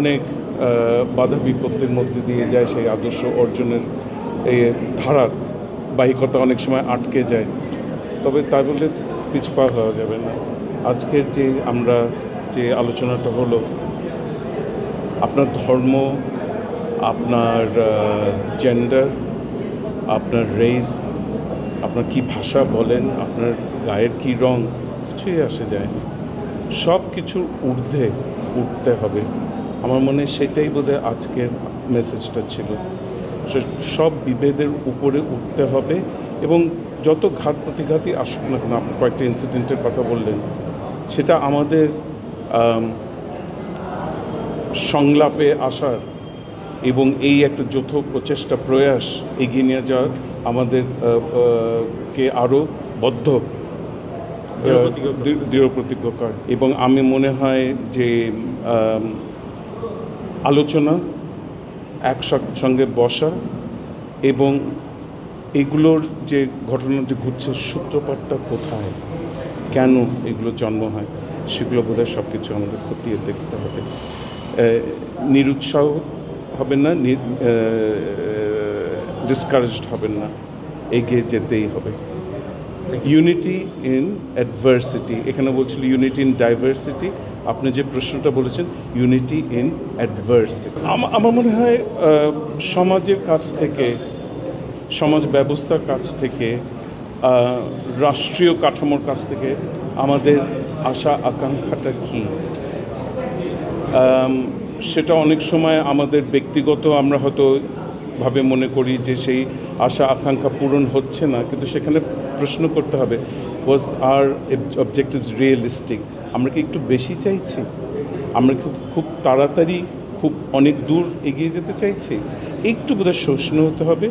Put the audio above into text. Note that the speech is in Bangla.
অনেক বাধা বিপত্তির মধ্যে দিয়ে যায় সেই আদর্শ অর্জনের এই ধারার বাহিকতা অনেক সময় আটকে যায়। তবে তাই বলে পিছপা হওয়া যাবে না। আজকের যে আমরা যে আলোচনাটা হলো, আপনার ধর্ম, আপনার জেন্ডার আপনার রেস আপনার কি ভাষা বলেন, আপনার গায়ের কি রং, কিছুই আসে যায় সব কিছুর ঊর্ধ্বে উঠতে হবে। আমার মনে সেটাই বোধহয় আজকের মেসেজটা ছিল। সব বিভেদের উপরে উঠতে হবে এবং যত ঘাত প্রতিঘাতই আসুক না কেন আপনি কয়েকটা ইনসিডেন্টের কথা বললেন সেটা আমাদের সংলাপে আসার এবং এই একটা যৌথ প্রচেষ্টা প্রয়াস এগিয়ে নিয়ে যাওয়ার আমাদের কে আরও বদ্ধ দৃঢ়- প্রতিজ্ঞ করে। এবং আমি মনে হয় যে আলোচনা একসঙ্গে বসা এবং এগুলোর যে ঘটনা যে ঘুরছে সূত্রপাতটা কোথায়? কেন এগুলো জন্ম হয়? সেগুলো বোধহয় সব কিছু আমাদের খতিয়ে দেখতে হবে। নিরুৎসাহ হবেন না ডিসকারেজড হবেন না, এগিয়ে যেতেই হবে। ইউনিটি ইন অ্যাডভার্সিটি এখানে বলছিল ইউনিটি ইন ডাইভার্সিটি আপনি যে প্রশ্নটা বলেছেন ইউনিটি ইন অ্যাডভার্সিটি আমার মনে হয় সমাজের কাছ থেকে, সমাজ ব্যবস্থার কাছ থেকে রাষ্ট্রীয় কাঠামোর কাছ থেকে আমাদের আশা, আকাঙ্ক্ষাটা কী? সেটা অনেক সময় আমাদের ব্যক্তিগত আমরা হয়তো ভাবে মনে করি যে সেই আশা, আকাঙ্ক্ষা পূরণ হচ্ছে না, কিন্তু সেখানে প্রশ্ন করতে হবে ওয়াজ আর অবজেক্টিভ রিয়েলিস্টিক আমরা কি একটু বেশি চাইছি? আমরা কি খুব তাড়াতাড়ি, খুব অনেক দূর এগিয়ে যেতে চাইছি? একটু বোধহয় সহিষ্ণু হতে হবে।